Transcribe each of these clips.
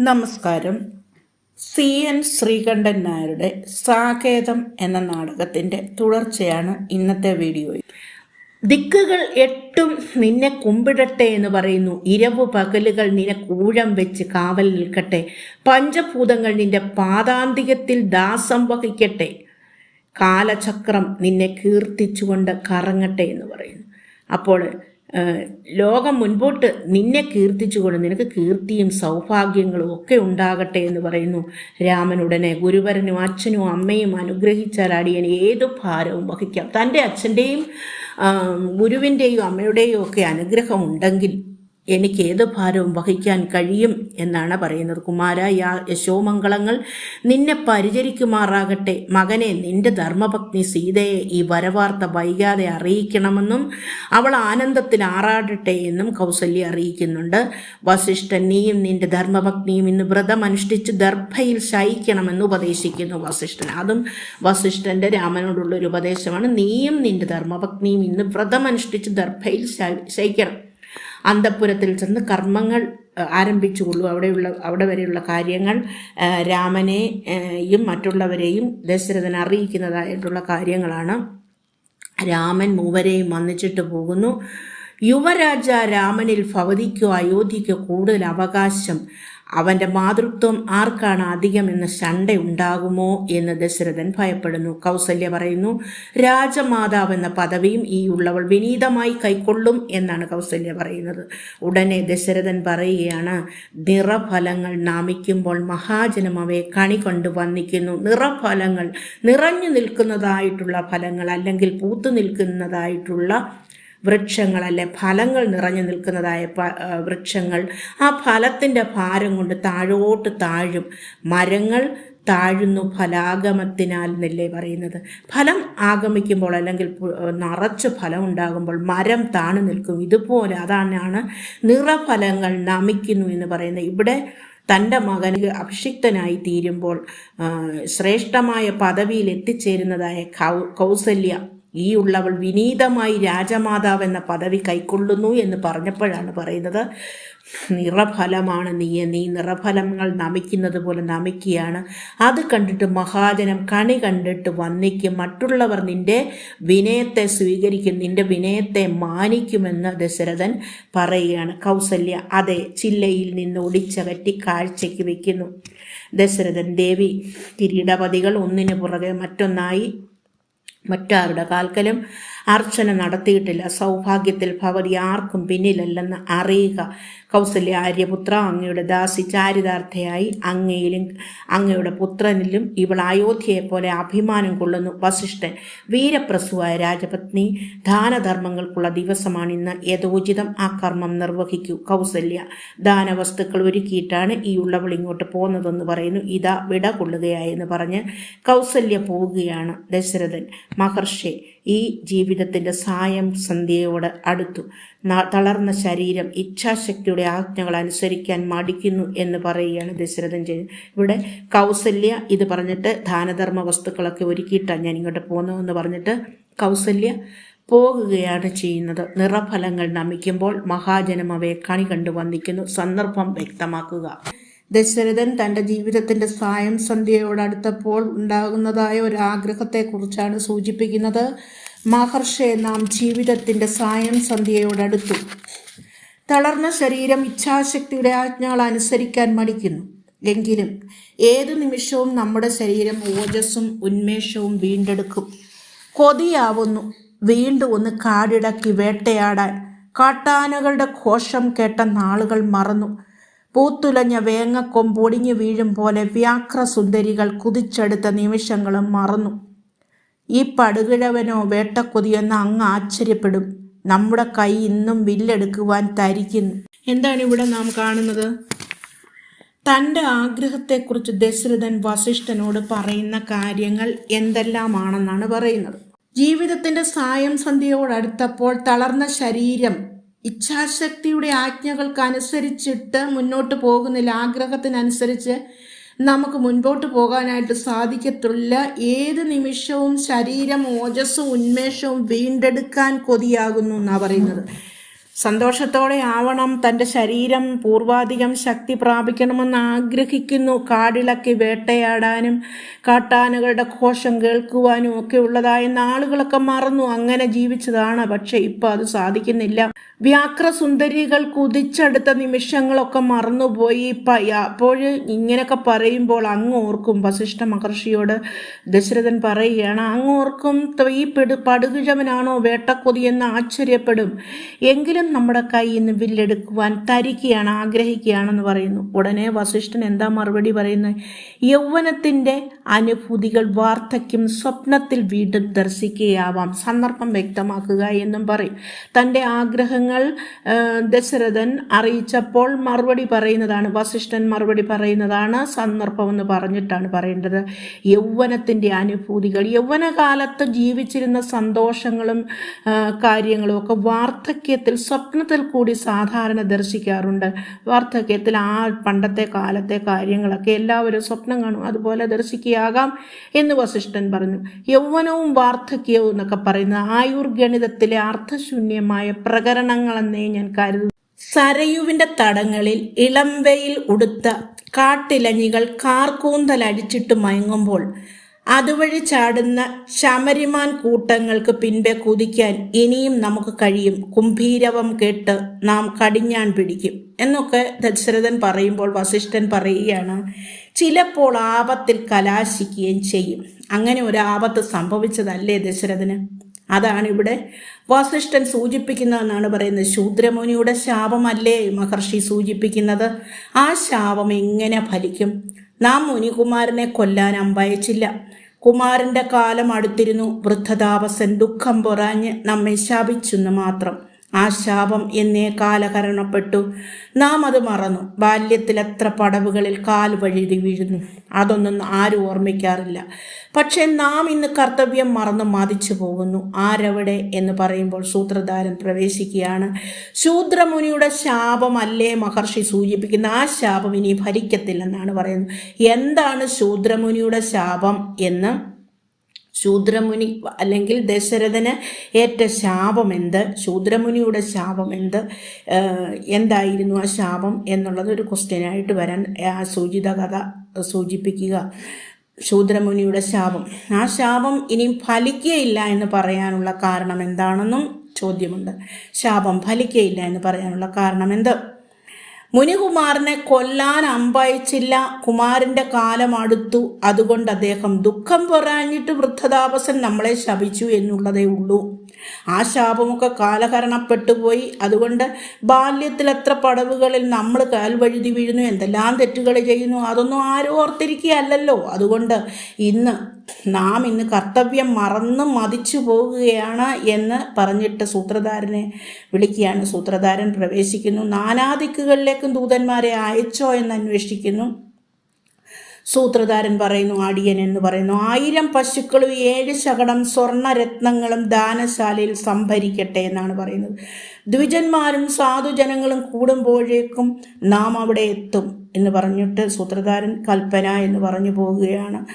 നമസ്കാരം. C. N. Sreekandan നായരുടെ സാകേതം എന്ന നാടകത്തിന്റെ തുടർച്ചയാണ് ഇന്നത്തെ വീഡിയോയിൽ ദിക്കുകൾ എട്ടും നിന്നെ കുമ്പിടട്ടെ എന്ന് പറയുന്നു. ഇരവു പകലുകൾ നിനക്ക് കൂഴം വെച്ച് കാവൽ നിൽക്കട്ടെ. പഞ്ചഭൂതങ്ങൾ നിന്റെ പാതാന്തികത്തിൽ ദാസം വഹിക്കട്ടെ. കാലചക്രം നിന്നെ കീർത്തിച്ചുകൊണ്ട് കറങ്ങട്ടെ എന്ന് പറയുന്നു. അപ്പോൾ ലോകം മുൻപോട്ട് നിന്നെ കീർത്തിച്ചുകൊണ്ട് നിനക്ക് കീർത്തിയും സൗഭാഗ്യങ്ങളും ഒക്കെ ഉണ്ടാകട്ടെ എന്ന് പറയുന്നു. രാമനുടനെ ഗുരുവരനും അച്ഛനും അമ്മയും അനുഗ്രഹിച്ചാൽ അടിയൻ ഏതു ഭാരവും വഹിക്കാം. തന്റെ അച്ഛന്റെയും ഗുരുവിന്റെയും അമ്മയുടെയും ഒക്കെ അനുഗ്രഹം ഉണ്ടെങ്കിൽ എനിക്ക് ഏത് ഭാരവും വഹിക്കാൻ കഴിയും എന്നാണ് പറയുന്നത്. കുമാര യാ യശോമംഗളങ്ങൾ നിന്നെ പരിചരിക്കുമാറാകട്ടെ. മകനെ നിന്റെ ധർമ്മപത്നി സീതയെ ഈ വരവാർത്ത വൈകാതെ അറിയിക്കണമെന്നും അവൾ ആനന്ദത്തിൽ ആറാടട്ടെ എന്നും കൗസല്യ അറിയിക്കുന്നുണ്ട്. വസിഷ്ഠൻ നീയും നിന്റെ ധർമ്മപത്നിയും ഇന്ന് വ്രതം അനുഷ്ഠിച്ച് ദർഭയിൽ ശയിക്കണമെന്ന് ഉപദേശിക്കുന്നു വസിഷ്ഠൻ. അതും വസിഷ്ഠന്റെ രാമനോടുള്ള ഒരു ഉപദേശമാണ്. നീയും നിന്റെ ധർമ്മപത്നിയും ഇന്ന് വ്രതം അനുഷ്ഠിച്ച് ദർഭയിൽ ശയിക്കണം. അന്തഃപുരത്തിൽ ചെന്ന് കർമ്മങ്ങൾ ആരംഭിച്ചുകൊള്ളൂ. അവിടെയുള്ള അവിടെ വരെയുള്ള കാര്യങ്ങൾ രാമനെയും മറ്റുള്ളവരെയും ദശരഥൻ അറിയിക്കുന്നതായിട്ടുള്ള കാര്യങ്ങളാണ്. രാമൻ മൂവരെയും വന്നിച്ചിട്ട് പോകുന്നു. യുവരാജ രാമനിൽ ഭവതിക്കോ അയോധ്യയ്ക്കോ കൂടുതൽ അവകാശം. അവന്റെ മാതൃത്വം ആർക്കാണ് അധികമെന്ന് ശണ്ട ഉണ്ടാകുമോ എന്ന് ദശരഥൻ ഭയപ്പെടുന്നു. കൗസല്യ പറയുന്നു രാജമാതാവ് എന്ന പദവിയും ഈ ഉള്ളവൾ വിനീതമായി കൈക്കൊള്ളും എന്നാണ് കൗസല്യ പറയുന്നത്. ഉടനെ ദശരഥൻ പറയുകയാണ് നിറഫലങ്ങൾ നാമിക്കുമ്പോൾ മഹാജനം അവയെ കണി കൊണ്ട് വന്നിക്കുന്നു നിറഫലങ്ങൾ നിറഞ്ഞു നിൽക്കുന്നതായിട്ടുള്ള ഫലങ്ങൾ അല്ലെങ്കിൽ പൂത്തു നിൽക്കുന്നതായിട്ടുള്ള വൃക്ഷങ്ങൾ അല്ലെ ഫലങ്ങൾ നിറഞ്ഞു നിൽക്കുന്നതായ വൃക്ഷങ്ങൾ. ആ ഫലത്തിന്റെ ഭാരം കൊണ്ട് താഴോട്ട് താഴും. മരങ്ങൾ താഴുന്നു ഫലാഗമത്തിനാൽ എന്നല്ലേ പറയുന്നത്? ഫലം ആഗമിക്കുമ്പോൾ അല്ലെങ്കിൽ നിറച്ച് ഫലം ഉണ്ടാകുമ്പോൾ മരം താണു നിൽക്കും. ഇതുപോലെ അതാണ് നിറഫലങ്ങൾ നമിക്കുന്നു എന്ന് പറയുന്നത്. ഇവിടെ തന്റെ മകന് അഭിഷിക്തനായി തീരുമ്പോൾ ശ്രേഷ്ഠമായ പദവിയിൽ എത്തിച്ചേരുന്നതായ കൗ കൗസല്യ ഈ ഉള്ളവൾ വിനീതമായി രാജമാതാവ് എന്ന പദവി കൈക്കൊള്ളുന്നു എന്ന് പറഞ്ഞപ്പോഴാണ് പറയുന്നത് നിറഫലമാണ് നീ നീ നിറഫലങ്ങൾ നമിക്കുന്നത് പോലെ നമിക്കുകയാണ്. അത് കണ്ടിട്ട് മഹാജനം കണി കണ്ടിട്ട് വന്നിക്കും മറ്റുള്ളവർ നിന്റെ വിനയത്തെ സ്വീകരിക്കും നിന്റെ വിനയത്തെ മാനിക്കുമെന്ന് ദശരഥൻ പറയുകയാണ്. കൗസല്യ അതെ ചില്ലയിൽ നിന്ന് ഒടിച്ചകറ്റി കാഴ്ചയ്ക്ക് വയ്ക്കുന്നു ദശരഥൻ ദേവി കിരീടപതികൾ ഒന്നിനു പുറകെ മറ്റൊന്നായി മറ്റാരുടെ കാൽക്കലും അർച്ചന നടത്തിയിട്ടില്ല. സൗഭാഗ്യത്തിൽ ഭവതി ആർക്കും പിന്നിലല്ലെന്ന് അറിയുക. കൗസല്യ ആര്യപുത്ര അങ്ങയുടെ ദാസി ചാരിതാർത്ഥയായി അങ്ങയിലും അങ്ങയുടെ പുത്രനിലും ഇവൾ അയോധ്യയെ പോലെ അഭിമാനം കൊള്ളുന്നു. വസിഷ്ഠൻ വീരപ്രസുവായ രാജപത്നി ദാനധർമ്മങ്ങൾക്കുള്ള ദിവസമാണിന്ന് യഥോചിതം ആ കർമ്മം നിർവഹിക്കൂ. കൗസല്യ ദാനവസ്തുക്കൾ ഒരുക്കിയിട്ടാണ് ഈ ഉള്ളവൾ ഇങ്ങോട്ട് പോകുന്നതെന്ന് പറയുന്നു. ഇതാ വിട കൊള്ളുകയായെന്ന് പറഞ്ഞ് കൗസല്യ പോവുകയാണ് ദശരഥൻ. മഹർഷി ഈ ജീവിതത്തിന്റെ സായം സന്ധ്യയോട് അടുത്തു. തളർന്ന ശരീരം ഇച്ഛാശക്തിയുടെ ആജ്ഞകൾ അനുസരിക്കാൻ മടിക്കുന്നു എന്ന് പറയുകയാണ് ദശരഥൻ ചെയ്യുന്നത് ഇവിടെ കൗസല്യ ഇത് പറഞ്ഞിട്ട് ദാനധർമ്മ വസ്തുക്കളൊക്കെ ഒരുക്കിയിട്ടാണ് ഞാൻ ഇങ്ങോട്ട് പോകുന്നതെന്ന് പറഞ്ഞിട്ട് കൗസല്യ പോകുകയാണ് ചെയ്യുന്നത്. നിറഫലങ്ങൾ നമിക്കുമ്പോൾ മഹാജനം അവയെ കണി കണ്ടു വന്നിക്കുന്നു സന്ദർഭം വ്യക്തമാക്കുക. ദശരഥൻ തന്റെ ജീവിതത്തിന്റെ സായം സന്ധ്യയോടടുത്തപ്പോൾ ഉണ്ടാകുന്നതായ ഒരു ആഗ്രഹത്തെക്കുറിച്ചാണ് സൂചിപ്പിക്കുന്നത്. മഹർഷെ നാം ജീവിതത്തിന്റെ സായം സന്ധ്യയോടടുത്തു. തളർന്ന ശരീരം ഇച്ഛാശക്തിയുടെ ആജ്ഞകൾ അനുസരിക്കാൻ മടിക്കുന്നു. എങ്കിലും ഏതു നിമിഷവും നമ്മുടെ ശരീരം ഓജസ്സും ഉന്മേഷവും വീണ്ടെടുക്കും. കൊതിയാവുന്നു. വീണ്ടും ഒന്ന് കാടിടക്കി വേട്ടയാടാൻ. കാട്ടാനകളുടെ ഘോഷം കേട്ട നാളുകൾ മറന്നു. പൂത്തുലഞ്ഞ വേങ്ങക്കൊമ്പൊടിഞ്ഞു വീഴും പോലെ വ്യാഘ്രസുന്ദരികൾ കുതിച്ചെടുത്ത നിമിഷങ്ങളും മറന്നു. ഈ പടുകിഴവനോ വേട്ടക്കൊതിയെന്ന് അങ്ങ് ആശ്ചര്യപ്പെടും. നമ്മുടെ കൈ ഇന്നും വില്ലെടുക്കുവാൻ തരിക്കുന്നു. എന്താണ് ഇവിടെ നാം കാണുന്നത്? തന്റെ ആഗ്രഹത്തെക്കുറിച്ച് ദശരഥൻ വസിഷ്ഠനോട് പറയുന്ന കാര്യങ്ങൾ എന്തെല്ലാമാണെന്നാണ് പറയുന്നത്. ജീവിതത്തിന്റെ സായം സന്ധ്യയോടടുത്തപ്പോൾ തളർന്ന ശരീരം ഇച്ഛാശക്തിയുടെ ആജ്ഞകൾക്ക് അനുസരിച്ചിട്ട് മുന്നോട്ട് പോകുന്നില്ല. ആഗ്രഹത്തിനനുസരിച്ച് നമുക്ക് മുൻപോട്ട് പോകാനായിട്ട് സാധിക്കത്തുള്ള ഏത് നിമിഷവും ശരീരം ഓജസ്സും ഉന്മേഷവും വീണ്ടെടുക്കാൻ കൊതിയാകുന്നു എന്നാണ് പറയുന്നത്. സന്തോഷത്തോടെ ആവണം തന്റെ ശരീരം പൂർവാധികം ശക്തി പ്രാപിക്കണമെന്ന് ആഗ്രഹിക്കുന്നു. കാടിളക്കി വേട്ടയാടാനും കാട്ടാനകളുടെ ഘോഷം കേൾക്കുവാനും ഒക്കെ ഉള്ളതായ നാളുകളൊക്കെ മറന്നു. അങ്ങനെ ജീവിച്ചതാണ് പക്ഷെ ഇപ്പം അത് സാധിക്കുന്നില്ല. വ്യാക്രസുന്ദരികൾ കുതിച്ചെടുത്ത നിമിഷങ്ങളൊക്കെ മറന്നുപോയി. അപ്പോൾ ഇങ്ങനെയൊക്കെ പറയുമ്പോൾ അങ്ങ് ഓർക്കും. വസിഷ്ഠ മഹർഷിയോട് ദശരഥൻ പറയുകയാണ് അങ്ങ് ഓർക്കും ഈ പെടു പടുകിഴവനാണോ വേട്ടക്കൊതിയെന്ന് ആശ്ചര്യപ്പെടും. എങ്കിലും നമ്മുടെ കയ്യിൽ നിന്ന് വില്ലെടുക്കുവാൻ തരിക്കുകയാണ് ആഗ്രഹിക്കുകയാണെന്ന് പറയുന്നു. ഉടനെ വസിഷ്ഠൻ എന്താ മറുപടി പറയുന്നത്? യൗവനത്തിന്റെ അനുഭൂതികൾ വാർദ്ധക്യം സ്വപ്നത്തിൽ വീണ്ടും ദർശിക്കുകയാവാം. സന്ദർഭം വ്യക്തമാക്കുക എന്നും പറയും. തന്റെ ആഗ്രഹങ്ങൾ ദശരഥൻ അറിയിച്ചപ്പോൾ മറുപടി പറയുന്നതാണ് വസിഷ്ഠൻ മറുപടി പറയുന്നതാണ് സന്ദർഭം എന്ന് പറഞ്ഞിട്ടാണ് പറയേണ്ടത്. യൗവനത്തിന്റെ അനുഭൂതികൾ യൗവനകാലത്ത് ജീവിച്ചിരുന്ന സന്തോഷങ്ങളും കാര്യങ്ങളും ഒക്കെ വാർദ്ധക്യത്തിൽ സ്വപ്നത്തിൽ കൂടി സാധാരണ ദർശിക്കാറുണ്ട്. വാർദ്ധക്യത്തിൽ ആ പണ്ടത്തെ കാലത്തെ കാര്യങ്ങളൊക്കെ എല്ലാവരും സ്വപ്നം കാണും. അതുപോലെ ദർശിക്കുകയാകാം എന്ന് വസിഷ്ഠൻ പറഞ്ഞു. യൗവനവും വാർദ്ധക്യവും എന്നൊക്കെ പറയുന്ന ആയുർഗണിതത്തിലെ അർത്ഥശൂന്യമായ പ്രകരണങ്ങളെന്നേ ഞാൻ കരുതുന്നു. സരയുവിന്റെ തടങ്ങളിൽ ഇളംവയിൽ ഉടുത്ത കാട്ടിലഞ്ഞികൾ കാർക്കൂന്തലടിച്ചിട്ട് മയങ്ങുമ്പോൾ അതുവഴി ചാടുന്ന ശമരിമാൻ കൂട്ടങ്ങൾക്ക് പിൻപെ കുതിക്കാൻ ഇനിയും നമുക്ക് കഴിയും. കുംഭീരവം കേട്ട് നാം കടിഞ്ഞാൻ പിടിക്കും. എന്നൊക്കെ ദശരഥൻ പറയുമ്പോൾ വസിഷ്ഠൻ പറയുകയാണ് ചിലപ്പോൾ ആപത്തിൽ കലാശിക്കുകയും ചെയ്യും. അങ്ങനെ ഒരു ആപത്ത് സംഭവിച്ചതല്ലേ ദശരഥന്? അതാണ് ഇവിടെ വസിഷ്ഠൻ സൂചിപ്പിക്കുന്നതെന്നാണ് പറയുന്നത്. ശൂദ്രമുനിയുടെ ശാപമല്ലേ മഹർഷി സൂചിപ്പിക്കുന്നത്? ആ ശാപം എങ്ങനെ ഫലിക്കും? നാം മുനികുമാരനെ കൊല്ലാൻ അമ്പയച്ചില്ല. കുമാരന്റെ കാലം അടുത്തിരുന്നു. വൃദ്ധതാപസൻ ദുഃഖം പൊറാഞ്ഞ് നമ്മെ ശാപിച്ചെന്ന് മാത്രം. ആ ശാപം എന്നേ കാലഹരണപ്പെട്ടു. നാം അത് മറന്നു. ബാല്യത്തിൽ എത്ര പടവുകളിൽ കാൽ വഴുതി വീഴുന്നു. അതൊന്നും ആരും ഓർമ്മിക്കാറില്ല. പക്ഷേ നാം ഇന്ന് കർത്തവ്യം മറന്ന് മതിച്ചു പോകുന്നു. ആരവിടെ എന്ന് പറയുമ്പോൾ സൂത്രധാരൻ പ്രവേശിക്കുകയാണ്. ശൂദ്രമുനിയുടെ ശാപമല്ലേ മഹർഷി സൂചിപ്പിക്കുന്ന? ആ ശാപം ഇനി ഭരിക്കത്തില്ലെന്നാണ് പറയുന്നത്. എന്താണ് ശൂദ്രമുനിയുടെ ശാപം എന്ന് ശൂദ്രമുനി അല്ലെങ്കിൽ ദശരഥന് ഏറ്റ ശാപം എന്ത്? ശൂദ്രമുനിയുടെ ശാപം എന്ത്? എന്തായിരുന്നു ആ ശാപം എന്നുള്ളത് ഒരു ക്വസ്റ്റ്യനായിട്ട് വരാൻ ആ സൂചിത കഥ സൂചിപ്പിക്കുക. ശൂദ്രമുനിയുടെ ശാപം. ആ ശാപം ഇനിയും ഫലിക്കുകയില്ല എന്ന് പറയാനുള്ള കാരണം എന്താണെന്നും ചോദ്യമുണ്ട്. ശാപം ഫലിക്കുകയില്ല എന്ന് പറയാനുള്ള കാരണം എന്ത്? മുനികുമാരനെ കൊല്ലാൻ അമ്പയച്ചില്ല. കുമാരന്റെ കാലം അടുത്തു. അതുകൊണ്ട് അദ്ദേഹം ദുഃഖം പൊറാഞ്ഞിട്ട് വൃദ്ധതാപസൻ നമ്മളെ ശപിച്ചു എന്നുള്ളതേ ഉള്ളൂ. ആ ശാപമൊക്കെ കാലഹരണപ്പെട്ടുപോയി അതുകൊണ്ട് ബാല്യത്തിൽ എത്ര പടവുകളിൽ നമ്മൾ കാൽവഴുതി വീഴുന്നു എന്തെല്ലാം തെറ്റുകൾ ചെയ്യുന്നു അതൊന്നും ആരും ഓർത്തിരിക്കുകയല്ലോ അതുകൊണ്ട് ഇന്ന് നാം ഇന്ന് കർത്തവ്യം മറന്ന് മതിച്ചു പോകുകയാണ് എന്ന് പറഞ്ഞിട്ട് സൂത്രധാരനെ വിളിക്കുകയാണ്. സൂത്രധാരൻ പ്രവേശിക്കുന്നു. നാനാദിക്കുകളിലേക്കും ദൂതന്മാരെ അയച്ചോ എന്ന് അന്വേഷിക്കുന്നു. സൂത്രധാരൻ പറയുന്നു ആടിയൻ എന്ന് പറയുന്നു ആയിരം പശുക്കളും ഏഴ് ശകടം സ്വർണരത്നങ്ങളും ദാനശാലയിൽ സംഭരിക്കട്ടെ എന്നാണ് പറയുന്നത്. ദ്വിജന്മാരും സാധുജനങ്ങളും കൂടുമ്പോഴേക്കും നാം അവിടെ എത്തും എന്ന് പറഞ്ഞിട്ട് സൂത്രധാരൻ കൽപ്പന എന്ന് പറഞ്ഞു പോവുകയാണ്.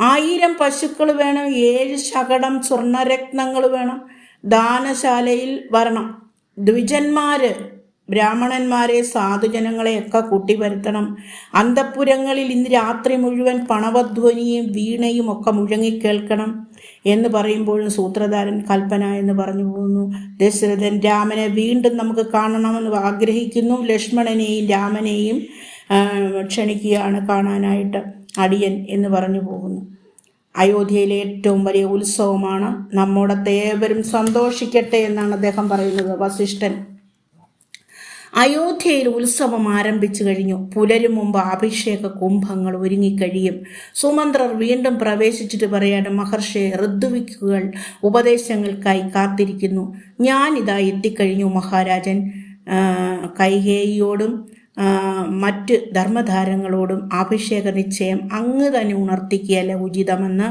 ആയിരം പശുക്കൾ വേണം ഏഴ് ശകടം സ്വർണരത്നങ്ങൾ വേണം ദാനശാലയിൽ വരണം. ദ്വിജന്മാര് ബ്രാഹ്മണന്മാരെ സാധുജനങ്ങളെയൊക്കെ കൂട്ടിവരുത്തണം. അന്തപ്പുരങ്ങളിൽ ഇന്ന് രാത്രി മുഴുവൻ പണവധ്വനിയും വീണയും ഒക്കെ മുഴങ്ങിക്കേൾക്കണം എന്ന് പറയുമ്പോഴും സൂത്രധാരൻ കൽപ്പന എന്ന് പറഞ്ഞു പോകുന്നു. ദശരഥൻ രാമനെ വീണ്ടും നമുക്ക് കാണണമെന്ന് ആഗ്രഹിക്കുന്നു. ലക്ഷ്മണനെയും രാമനെയും ക്ഷണിക്കുകയാണ് കാണാനായിട്ട്. അടിയൻ എന്ന് പറഞ്ഞു പോകുന്നു. അയോധ്യയിലെ ഏറ്റവും വലിയ ഉത്സവമാണ് നമ്മോടത്തെ ഏവരും സന്തോഷിക്കട്ടെ എന്നാണ് അദ്ദേഹം പറയുന്നത് വസിഷ്ഠൻ. അയോധ്യയിൽ ഉത്സവം ആരംഭിച്ചു കഴിഞ്ഞു. പുലരും മുമ്പ് അഭിഷേക കുംഭങ്ങൾ ഒരുങ്ങിക്കഴിയും. സുമന്ത്രർ വീണ്ടും പ്രവേശിച്ചിട്ട് പറയാണ് മഹർഷി ഋതുവിക്കുകൾ ഉപദേശങ്ങൾക്കായി കാത്തിരിക്കുന്നു. ഞാനിതാ എത്തിക്കഴിഞ്ഞു മഹാരാജൻ. കൈകേയിയോടും മറ്റ് ധർമ്മധാരങ്ങളോടും അഭിഷേക നിശ്ചയം അങ്ങ് തന്നെ ഉണർത്തിക്കുകയല്ല ഉചിതമെന്ന്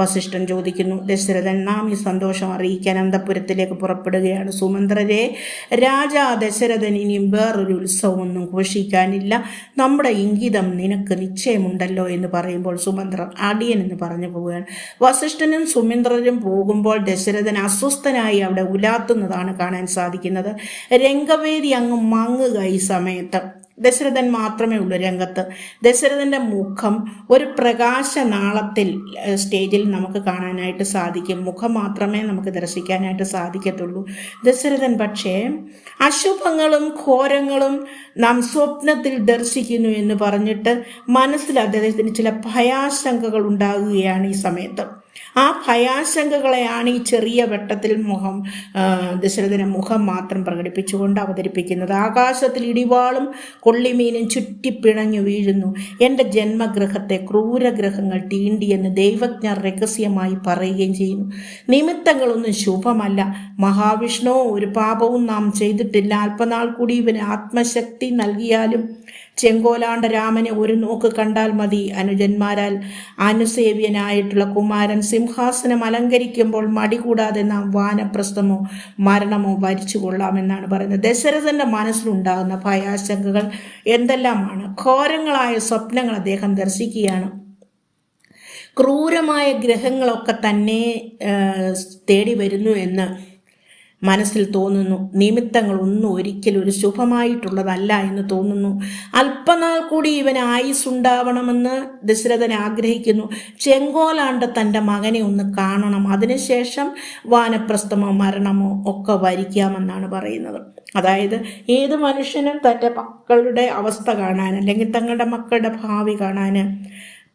വസിഷ്ഠൻ ചോദിക്കുന്നു. ദശരഥൻ നാം ഈ സന്തോഷം അറിയിക്കാൻ അന്തപുരത്തിലേക്ക് പുറപ്പെടുകയാണ്. സുമന്ത്രരെ രാജാ ദശരഥൻ ഇനിയും വേറൊരു ഉത്സവമൊന്നും ഘോഷിക്കാനില്ല. നമ്മുടെ ഇംഗിതം നിനക്ക് നിശ്ചയമുണ്ടല്ലോ എന്ന് പറയുമ്പോൾ സുമന്ത്രർ അടിയൻ എന്ന് പറഞ്ഞു പോവുകയാണ്. വസിഷ്ഠനും സുമന്ത്രരും പോകുമ്പോൾ ദശരഥൻ അസ്വസ്ഥനായി അവിടെ ഉലാത്തുന്നതാണ് കാണാൻ സാധിക്കുന്നത്. രംഗവേദി അങ്ങ് മങ്ങുക ഈ സമയത്ത്. ദശരഥൻ മാത്രമേ ഉള്ളൂ രംഗത്ത്. ദശരഥന്റെ മുഖം ഒരു പ്രകാശ നാളത്തിൽ സ്റ്റേജിൽ നമുക്ക് കാണാനായിട്ട് സാധിക്കും. മുഖം മാത്രമേ നമുക്ക് ദർശിക്കാനായിട്ട് സാധിക്കത്തുള്ളൂ. ദശരഥൻ പക്ഷേ അശുഭങ്ങളും ഘോരങ്ങളും നാം സ്വപ്നത്തിൽ ദർശിക്കുന്നു എന്ന് പറഞ്ഞിട്ട് മനസ്സിൽ അദ്ദേഹത്തിന് ചില ഭയാശങ്കകൾ ഉണ്ടാകുകയാണ് ഈ സമയത്ത്. ആ ഭയാശങ്കകളെയാണ് ഈ ചെറിയ വെട്ടത്തിൽ മുഖം ദശരഥന മുഖം മാത്രം പ്രകടിപ്പിച്ചുകൊണ്ട് അവതരിപ്പിക്കുന്നത്. ആകാശത്തിൽ ഇടിവാളും കൊള്ളിമീനും ചുറ്റിപ്പിണഞ്ഞു വീഴുന്നു. എന്റെ ജന്മഗ്രഹത്തെ ക്രൂരഗ്രഹങ്ങൾ തീണ്ടിയെന്ന് ദൈവജ്ഞർ രഹസ്യമായി പറയുകയും ചെയ്യുന്നു. നിമിത്തങ്ങളൊന്നും ശുഭമല്ല. മഹാവിഷ്ണു ഒരു പാപവും നാം ചെയ്തിട്ടില്ല. അല്പനാൾ കൂടി ഇവന് ആത്മശക്തി നൽകിയാലും ചെങ്കോലാണ്ട രാമനെ ഒരു നോക്ക് കണ്ടാൽ മതി. അനുജന്മാരാൽ അനുസേവ്യനായിട്ടുള്ള കുമാരൻ സിംഹാസനം അലങ്കരിക്കുമ്പോൾ മടി കൂടാതെ നാം വാനപ്രസ്ഥമോ മരണമോ ഭരിച്ചു കൊള്ളാമെന്നാണ് പറയുന്നത്. ദശരഥന്റെ മനസ്സിലുണ്ടാകുന്ന ഭയാശങ്കകൾ എന്തെല്ലാമാണ്? ഘോരങ്ങളായ സ്വപ്നങ്ങൾ അദ്ദേഹം ദർശിക്കുകയാണ്. ക്രൂരമായ ഗ്രഹങ്ങളൊക്കെ തന്നെ തേടി വരുന്നു എന്ന് മനസ്സിൽ തോന്നുന്നു. നിമിത്തങ്ങളൊന്നും ഒരിക്കലും ഒരു ശുഭമായിട്ടുള്ളതല്ല എന്ന് തോന്നുന്നു. അല്പനാൾ കൂടി ഇവന് ആയുസ് ഉണ്ടാവണമെന്ന് ദശരഥൻ ആഗ്രഹിക്കുന്നു. ചെങ്കോലാണ്ട് തന്റെ മകനെ ഒന്ന് കാണണം. അതിനുശേഷം വാനപ്രസ്ഥമോ മരണമോ ഒക്കെ വരിക്കാമെന്നാണ് പറയുന്നത്. അതായത് ഏത് മനുഷ്യനും തന്റെ മക്കളുടെ അവസ്ഥ കാണാൻ അല്ലെങ്കിൽ തങ്ങളുടെ മക്കളുടെ ഭാവി കാണാൻ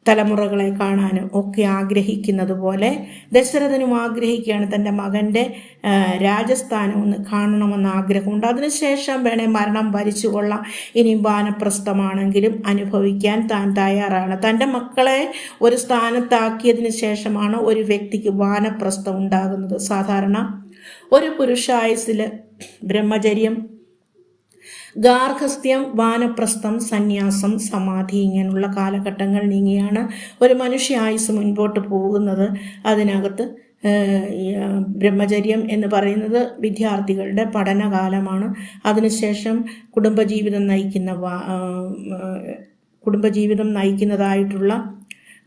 തലമുറകളെ കാണാനും ഒക്കെ ആഗ്രഹിക്കുന്നത് പോലെ ദശരഥനും ആഗ്രഹിക്കുകയാണ് തന്റെ മകന്റെ രാജസ്ഥാനം ഒന്ന് കാണണമെന്ന് ആഗ്രഹമുണ്ട്. അതിനുശേഷം വേണേൽ മരണം ഭരിച്ചു കൊള്ളാം. ഇനി വാനപ്രസ്ഥമാണെങ്കിലും അനുഭവിക്കാൻ താൻ തയ്യാറാണ്. തന്റെ മക്കളെ ഒരു സ്ഥാനത്താക്കിയതിന് ശേഷമാണ് ഒരു വ്യക്തിക്ക് വാനപ്രസ്ഥം ഉണ്ടാകുന്നത്. സാധാരണ ഒരു പുരുഷായുസിൽ ബ്രഹ്മചര്യം ഗാർഹസ്ഥ്യം വാനപ്രസ്ഥം സന്യാസം സമാധി ഇങ്ങനെയുള്ള കാലഘട്ടങ്ങൾ നീങ്ങിയാണ് ഒരു മനുഷ്യ ആയുസ് മുൻപോട്ട് പോകുന്നത്. അതിനകത്ത് ബ്രഹ്മചര്യം എന്ന് പറയുന്നത് വിദ്യാർത്ഥികളുടെ പഠനകാലമാണ്. അതിനുശേഷം കുടുംബജീവിതം നയിക്കുന്ന കുടുംബജീവിതം നയിക്കുന്നതായിട്ടുള്ള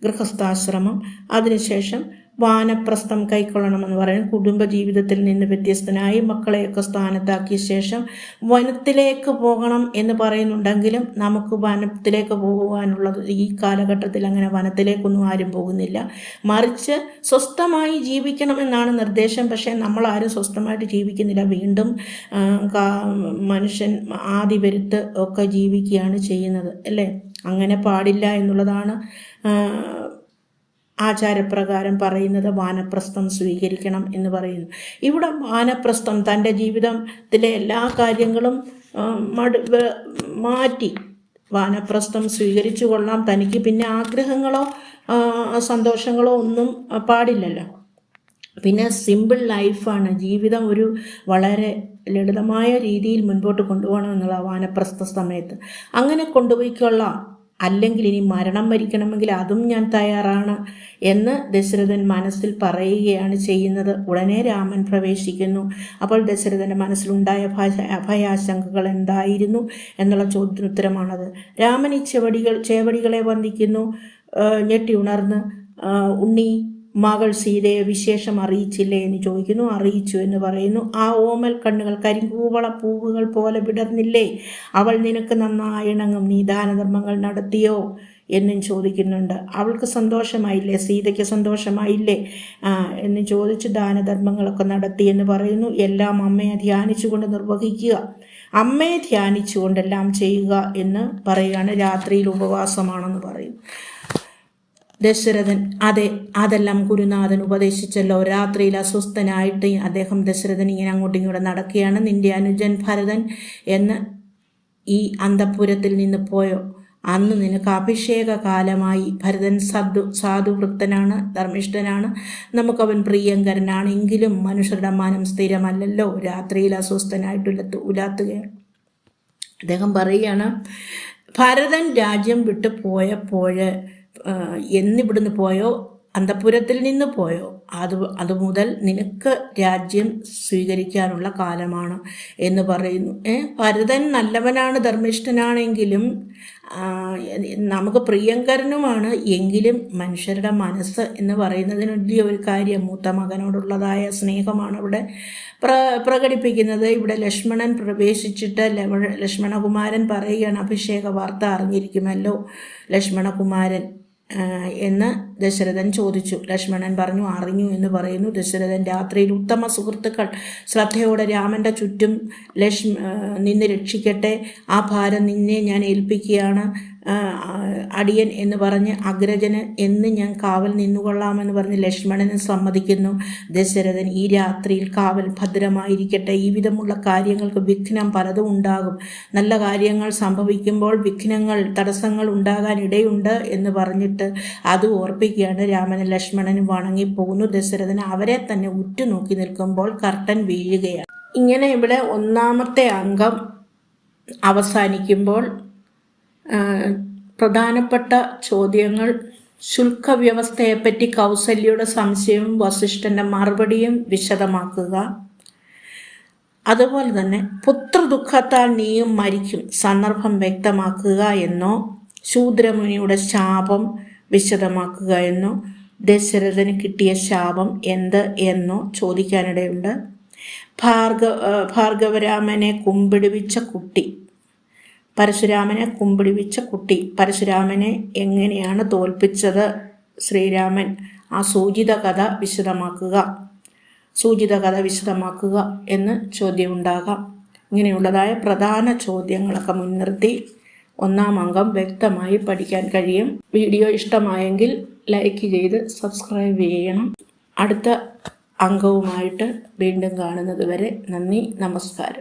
ഗൃഹസ്ഥാശ്രമം. അതിനുശേഷം വാനപ്രസ്ഥം കൈക്കൊള്ളണമെന്ന് പറയും കുടുംബജീവിതത്തിൽ നിന്ന് വ്യത്യസ്തനായി മക്കളെയൊക്കെ സ്ഥാനത്താക്കിയ ശേഷം വനത്തിലേക്ക് പോകണം എന്ന് പറയുന്നുണ്ടെങ്കിലും നമുക്ക് വനത്തിലേക്ക് പോകുവാനുള്ളത് ഈ കാലഘട്ടത്തിൽ അങ്ങനെ വനത്തിലേക്കൊന്നും ആരും പോകുന്നില്ല. മറിച്ച് സ്വസ്ഥമായി ജീവിക്കണമെന്നാണ് നിർദ്ദേശം. പക്ഷേ നമ്മൾ ആരും സ്വസ്ഥമായിട്ട് ജീവിക്കുന്നില്ല. വീണ്ടും മനുഷ്യൻ ആദിപരുത്ത് ഒക്കെ ജീവിക്കുകയാണ് ചെയ്യുന്നത്. അല്ലേ? അങ്ങനെ പാടില്ല എന്നുള്ളതാണ് ആചാരപ്രകാരം പറയുന്നത് വാനപ്രസ്ഥം സ്വീകരിക്കണം എന്ന് പറയുന്നു. ഇവിടെ വാനപ്രസ്ഥം തന്റെ ജീവിതത്തിലെ എല്ലാ കാര്യങ്ങളും മാറ്റി വാനപ്രസ്ഥം സ്വീകരിച്ചു കൊള്ളാം. തനിക്ക് പിന്നെ ആഗ്രഹങ്ങളോ സന്തോഷങ്ങളോ ഒന്നും പാടില്ലല്ലോ. പിന്നെ സിമ്പിൾ ലൈഫാണ്. ജീവിതം ഒരു വളരെ ലളിതമായ രീതിയിൽ മുൻപോട്ട് കൊണ്ടുപോകണം എന്നുള്ള വാനപ്രസ്ഥ സമയത്ത്. അങ്ങനെ കൊണ്ടുപോയിക്കൊള്ളാം. അല്ലെങ്കിൽ ഇനി മരണം വരിക്കണമെങ്കിൽ അതും ഞാൻ തയ്യാറാണ് എന്ന് ദശരഥൻ മനസ്സിൽ പറയുകയാണ് ചെയ്യുന്നത്. ഉടനെ രാമൻ പ്രവേശിക്കുന്നു. അപ്പോൾ ദശരഥന്റെ മനസ്സിലുണ്ടായ ഭയ ഭയാശങ്കകൾ എന്തായിരുന്നു എന്നുള്ള ചോദ്യോത്തരമാണത് രാമൻ ഈ ചെവടികൾ ചേവടികളെ വന്ദിക്കുന്നു. ഞെട്ടി ഉണർന്ന് ഉണ്ണി മകൾ സീതയെ വിശേഷം അറിയിച്ചില്ലേ എന്ന് ചോദിക്കുന്നു. അറിയിച്ചു എന്ന് പറയുന്നു. ആ ഓമൽ കണ്ണുകൾ കരിങ്കൂവള പൂവുകൾ പോലെ വിടർന്നില്ലേ? അവൾ നിനക്ക് നന്നായിണങ്ങും നീ ദാനധർമ്മങ്ങൾ നടത്തിയോ എന്നും ചോദിക്കുന്നുണ്ട്. അവൾക്ക് സന്തോഷമായില്ലേ? സീതയ്ക്ക് സന്തോഷമായില്ലേ? എന്ന് ചോദിച്ച് ദാനധർമ്മങ്ങളൊക്കെ നടത്തി എന്ന് പറയുന്നു. എല്ലാം അമ്മയെ ധ്യാനിച്ചുകൊണ്ട് നിർവഹിക്കുക. അമ്മയെ ധ്യാനിച്ചുകൊണ്ടെല്ലാം ചെയ്യുക എന്ന് പറയുകയാണ്. രാത്രിയിൽ ഉപവാസമാണെന്ന് പറയും. ദശരഥൻ അതെ അതെല്ലാം ഗുരുനാഥൻ ഉപദേശിച്ചല്ലോ. രാത്രിയിൽ അസ്വസ്ഥനായിട്ട് അദ്ദേഹം ദശരഥൻ ഇങ്ങനെ അങ്ങോട്ടും ഇങ്ങോട്ടും നടക്കുകയാണ്. നിന്റെ അനുജൻ ഭരതൻ എന്ന് ഈ അന്തപുരത്തിൽ നിന്ന് പോയോ? അന്ന് നിനക്ക് അഭിഷേക കാലമായി ഭരതൻ സാധു സാധുവൃത്തനാണ് ധർമ്മിഷ്ഠനാണ്. നമുക്കവൻ പ്രിയങ്കരനാണ്. എങ്കിലും മനുഷ്യരുടെ മാനം സ്ഥിരമല്ലല്ലോ. രാത്രിയിൽ അസ്വസ്ഥനായിട്ട് ഉലത്ത് ഉലാത്തുകയാണ് അദ്ദേഹം പറയുകയാണ് ഭരതൻ രാജ്യം വിട്ടു പോയപ്പോൾ എന്നിവിടുന്ന് പോയോ? അന്തപുരത്തിൽ നിന്ന് പോയോ? അത് അതുമുതൽ നിനക്ക് രാജ്യം സ്വീകരിക്കാനുള്ള കാലമാണ് എന്ന് പറയുന്നു. ഭരതൻ നല്ലവനാണ് ധർമ്മിഷ്ഠനാണെങ്കിലും നമുക്ക് പ്രിയങ്കരനുമാണ് എങ്കിലും മനുഷ്യരുടെ മനസ്സ് എന്ന് പറയുന്നതിന് വലിയ ഒരു കാര്യം. മൂത്ത മകനോടുള്ളതായ സ്നേഹമാണ് ഇവിടെ പ്ര പ്രകടിപ്പിക്കുന്നത്. ഇവിടെ ലക്ഷ്മണൻ പ്രവേശിച്ചിട്ട് ലക്ഷ്മണകുമാരൻ പറയുകയാണ് അഭിഷേക വാർത്ത അറിഞ്ഞിരിക്കുമല്ലോ ലക്ഷ്മണകുമാരൻ. എന്ന് ദശരഥൻ ചോദിച്ചു. ലക്ഷ്മണൻ പറഞ്ഞു അറിഞ്ഞു എന്ന് പറയുന്നു ദശരഥൻ. രാത്രിയിൽ ഉത്തമ സുഹൃത്തുക്കൾ. ശ്രദ്ധയോടെ രാമന്റെ ചുറ്റും ലക്ഷ്മ നിന്ന് രക്ഷിക്കട്ടെ. ആ ഭാരം നിന്നെ ഞാൻ ഏൽപ്പിക്കുകയാണ്. അടിയൻ എന്ന് പറഞ്ഞ് അഗ്രജന് എന്ന് ഞാൻ കാവൽ നിന്നുകൊള്ളാമെന്ന് പറഞ്ഞ് ലക്ഷ്മണന് സമ്മതിക്കുന്നു. ദശരഥൻ ഈ രാത്രിയിൽ കാവൽ ഭദ്രമായിരിക്കട്ടെ. ഈ വിധമുള്ള കാര്യങ്ങൾക്ക് വിഘ്നം പലതും ഉണ്ടാകും. നല്ല കാര്യങ്ങൾ സംഭവിക്കുമ്പോൾ വിഘ്നങ്ങൾ തടസ്സങ്ങൾ ഉണ്ടാകാൻ ഇടയുണ്ട് എന്ന് പറഞ്ഞിട്ട് അത് ഓർപ്പിക്കുകയാണ് രാമനും ലക്ഷ്മണനും വണങ്ങിപ്പോകുന്നു. ദശരഥൻ അവരെ തന്നെ ഉറ്റുനോക്കി നിൽക്കുമ്പോൾ കർട്ടൻ വീഴുകയാണ്. ഇങ്ങനെ ഇവിടെ ഒന്നാമത്തെ അംഗം അവസാനിക്കുമ്പോൾ പ്രധാനപ്പെട്ട ചോദ്യങ്ങൾ ശുൽക്ക വ്യവസ്ഥയെപ്പറ്റി കൗസല്യയുടെ സംശയവും വസിഷ്ഠന്റെ മറുപടിയും വിശദമാക്കുക. അതുപോലെ തന്നെ പുത്രദുഃഖത്താൽ നീയും മരിക്കും സന്ദർഭം വ്യക്തമാക്കുക എന്നോ ശൂദ്രമുനിയുടെ ശാപം വിശദമാക്കുക എന്നോ ദശരഥന് കിട്ടിയ ശാപം എന്ത് എന്നോ ചോദിക്കാനിടയുണ്ട്. ഭാർഗ ഭാർഗവരാമനെ കുമ്പിടുവിച്ച കുട്ടി പരശുരാമനെ കുമ്പിടിവിച്ച കുട്ടി. പരശുരാമനെ എങ്ങനെയാണ് തോൽപ്പിച്ചത്? ശ്രീരാമൻ ആ സൂചിത കഥ വിശദമാക്കുക. സൂചിത കഥ വിശദമാക്കുക എന്ന് ചോദ്യമുണ്ടാകാം. ഇങ്ങനെയുള്ളതായ പ്രധാന ചോദ്യങ്ങളൊക്കെ മുൻനിർത്തി ഒന്നാം അംഗം വ്യക്തമായി പഠിക്കാൻ കഴിയും. വീഡിയോ ഇഷ്ടമായെങ്കിൽ ലൈക്ക് ചെയ്ത് സബ്സ്ക്രൈബ് ചെയ്യണം. അടുത്ത അംഗവുമായിട്ട് വീണ്ടും കാണുന്നത് വരെ നന്ദി നമസ്കാരം.